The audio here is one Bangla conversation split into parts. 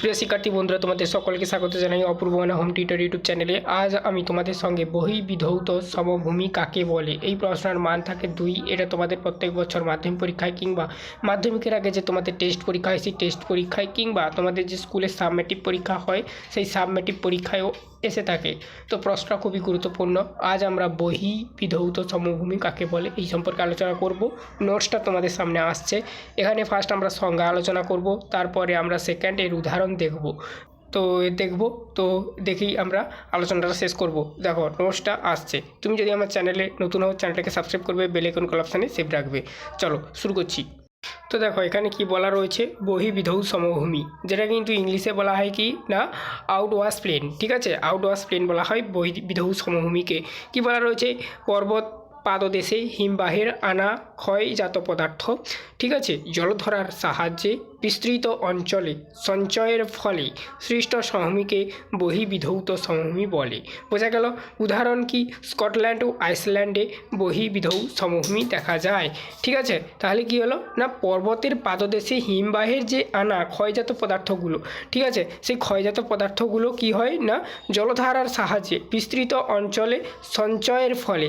প্রিয় শিক্ষার্থী বন্ধুরা, তোমাদের সকলকে স্বাগত জানাই অপূর্ব মানা হোম টিউটর ইউটিউব চ্যানেলে আজ আমি তোমাদের সঙ্গে বহি বিধৌত সমভূমি কাকে বলে? এই প্রশ্নের মান থাকে দুই। এটা তোমাদের প্রত্যেক বছর মাধ্যমিক পরীক্ষায় কিংবা মাধ্যমিকের আগে যে তোমাদের টেস্ট পরীক্ষা হয়, সেই টেস্ট পরীক্ষায় কিংবা তোমাদের যে স্কুলে সাবমেটিভ পরীক্ষা হয়, সেই সাবমেটিভ পরীক্ষায়ও এসে থাকে। তো প্রশ্ন খুবই গুরুত্বপূর্ণ। আজ আমরা বহি বিধৌত সমভূমি কাকে বলে এই সম্পর্কে আলোচনা করব। নোটসটা তোমাদের সামনে আসছে। এখানে ফার্স্ট আমরা সংজ্ঞা আলোচনা করব, তারপরে আমরা সেকেন্ড এর উদাহরণ দেখব। তো দেখব, তো দেখেই আমরা আলোচনাটা শেষ করব। দেখো নোটসটা আসছে। তুমি যদি আমার চ্যানেলে নতুন হও চ্যানেলটাকে সাবস্ক্রাইব করবে বেলেকন কল অপশানে সেভ রাখবে। চলো, শুরু করছি। তো দেখো, এখানে কি বলা রয়েছে? বহিবিধৌ সমভূমি, যেটা কিন্তু ইংলিশে বলা হয় কি না? আউট ওয়াশ প্লেন ঠিক আছে? আউট ওয়াশ প্লেন বলা হয় বহিবিধৌ সমভূমিকে। কি বলা রয়েছে? পর্বত পাদদেশে হিমবাহের আনা ক্ষয়জাত পদার্থ ঠিক আছে? জলধরার সাহায্যে বিস্তৃত অঞ্চলে সঞ্চয়ের ফলে সৃষ্ট সমভূমিকে বহিবিধৌত সমভূমি বলে। বোঝা গেল? উদাহরণ কি? স্কটল্যান্ড ও আইসল্যান্ডে বহিবিধৌ সমভূমি দেখা যায়। ঠিক আছে? তাহলে কি হলো? না, পর্বতের পাদদেশে হিমবাহের যে আনা ক্ষয়জাত পদার্থগুলো, ঠিক আছে? সেই ক্ষয়জাত পদার্থগুলো কি হয়? না, জলধারার সাহায্যে বিস্তৃত অঞ্চলে সঞ্চয়ের ফলে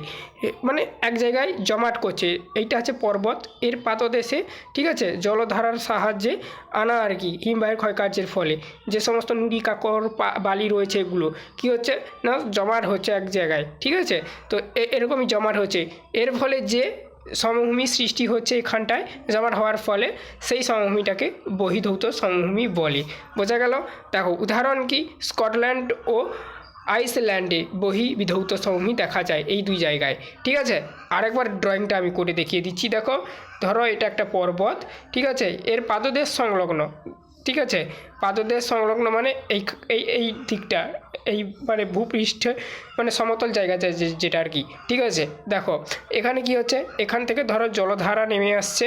মানে এক জায়গায় জমাট করছে। এইটা হচ্ছে পর্বত। এর পাদদেশে ঠিক আছে? জলধারার সাহায্যে আনা আর কি, হিমবাহের ক্ষয়কার্যের ফলে। যে সমস্ত নুড়ি, কাকর বালি রয়েছে এগুলো, কি হচ্ছে? না, জমাট হচ্ছে এক জায়গায়, ঠিক আছে? তো এরকমই জমাট হচ্ছে। এর ফলে যে সমভূমি সৃষ্টি হচ্ছে এখানটায়, জমাট হওয়ার ফলে সেই সমভূমিটাকে বহিধৌত সমভূমি বলে। বোঝা গেল? দেখো, উদাহরণ কি? স্কটল্যান্ড ও আইসল্যান্ডে বহি বিধৌত সমভূমি দেখা যায় এই দুই জায়গায়। ঠিক আছে? আরেকবার ড্রয়িংটা আমি করে দেখিয়ে দিচ্ছি, দেখো। ধরো এটা একটা পর্বত, ঠিক আছে? এর পাদদেশ সংলগ্ন, ঠিক আছে? পাদদেশ সংলগ্ন মানে এই এই এই দিকটা, এই মানে ভূপৃষ্ঠে মানে সমতল জায়গা যেটা আর কি, ঠিক আছে? দেখো, এখানে কি হচ্ছে? এখান থেকে ধরো জলধারা নেমে আসছে।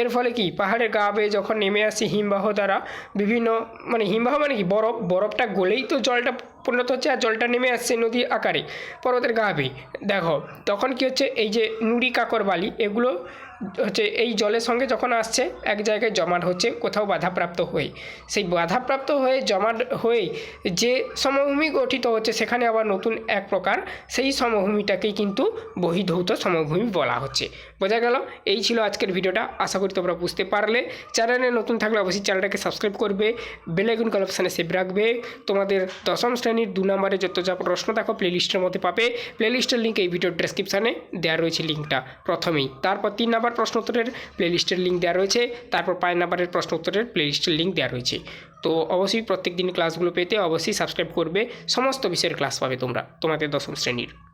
এর ফলে কি? পাহাড়ের গা বেয়ে যখন নেমে আসছে হিমবাহ দ্বারা, বিভিন্ন মানে হিমবাহ মানে কি? বরফ, বরফটা গলেই তো জলটা পরিণত হচ্ছে আর জলটা নেমে আসছে নদী আকারে, পর্বতের গা দেখো, তখন কি হচ্ছে, এই যে নুড়ি কাকর বালি, এগুলো হচ্ছে এই জলের সঙ্গে যখন আসছে, এক জায়গায় জমাট হচ্ছে, কোথাও বাধাপ্রাপ্ত হয়ে সেই বাধাপ্রাপ্ত হয়ে, জমাট হয়ে যে সমভূমি গঠিত হচ্ছে, সেখানে আবার নতুন এক প্রকার সেই সমভূমিটাকেই কিন্তু বহিধৌত সমভূমি বলা হচ্ছে। বোঝা গেল? এই ছিল আজকের ভিডিওটা। আশা করি তোমরা বুঝতে পারলে। চ্যানেলে নতুন থাকলে অবশ্যই চ্যানেলটাকে সাবস্ক্রাইব করবে। বেলাইকন কল অপশানে সেভ রাখবে। তোমাদের দশম শ্রেণির দু নম্বরে যত যা প্রশ্ন দেখো প্লেলিস্টের মধ্যে পাবে। প্লেলিস্টের লিঙ্ক এই ভিডিওর ডেসক্রিপশানে দেওয়া রয়েছে লিঙ্কটা প্রথমেই। তারপর তিন নাম্বার প্রশ্ন উত্তরের প্লেলিস্টের লিঙ্ক দেওয়া রয়েছে। তারপর পাঁচ নাম্বারের প্রশ্ন উত্তরের প্লেলিস্টের লিঙ্ক দেওয়া রয়েছে। তো অবশ্যই প্রত্যেক দিন ক্লাসগুলো পেতে অবশ্যই সাবস্ক্রাইব করবে। সমস্ত বিষয়ের ক্লাস পাবে তোমরা, তোমাদের দশম শ্রেণির।